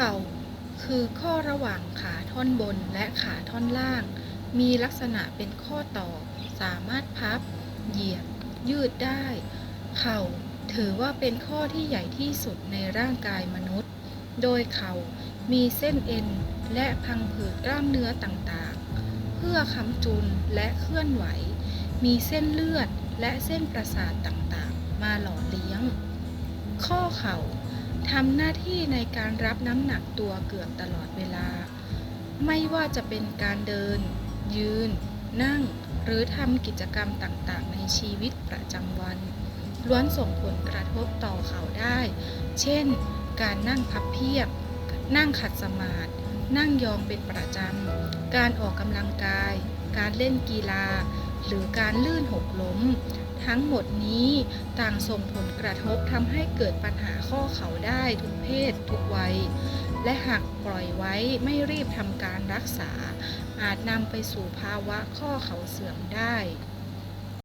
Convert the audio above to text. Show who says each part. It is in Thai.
Speaker 1: ข่า คือข้อระหว่างขาท่อนบนและขาท่อนล่าง มีลักษณะเป็นข้อต่อ สามารถพับ เหยียด ยืดได้ เข่าถือว่าเป็นข้อที่ใหญ่ที่สุดในร่างกายมนุษย์ โดยเข่ามีเส้นเอ็นและพังผืดกล้ามเนื้อต่างๆ เพื่อค้ำจุนและเคลื่อนไหว มีเส้นเลือดและเส้นประสาทต่างๆ มาหล่อเลี้ยง ข้อเข่า ทำหน้าที่ในการรับน้ำหนักตัวเกือบตลอดเวลา ไม่ว่าจะเป็นการเดิน ยืน นั่ง หรือทำกิจกรรมต่างๆ ในชีวิตประจำวัน ล้วนส่งผลกระทบต่อเขาได้ เช่น การนั่งพับเพียบ นั่งขัดสมาธินั่งยองเป็นประจำ การออกกำลังกาย การเล่นกีฬา หรือการลื่นหกล้ม ทั้งหมดนี้ต่างส่งผลกระทบทำให้เกิดปัญหาข้อเข่าได้ทุกเพศทุกวัย และหากปล่อยไว้ไม่รีบทำการรักษา อาจนำไปสู่ภาวะข้อเข่าเสื่อมได้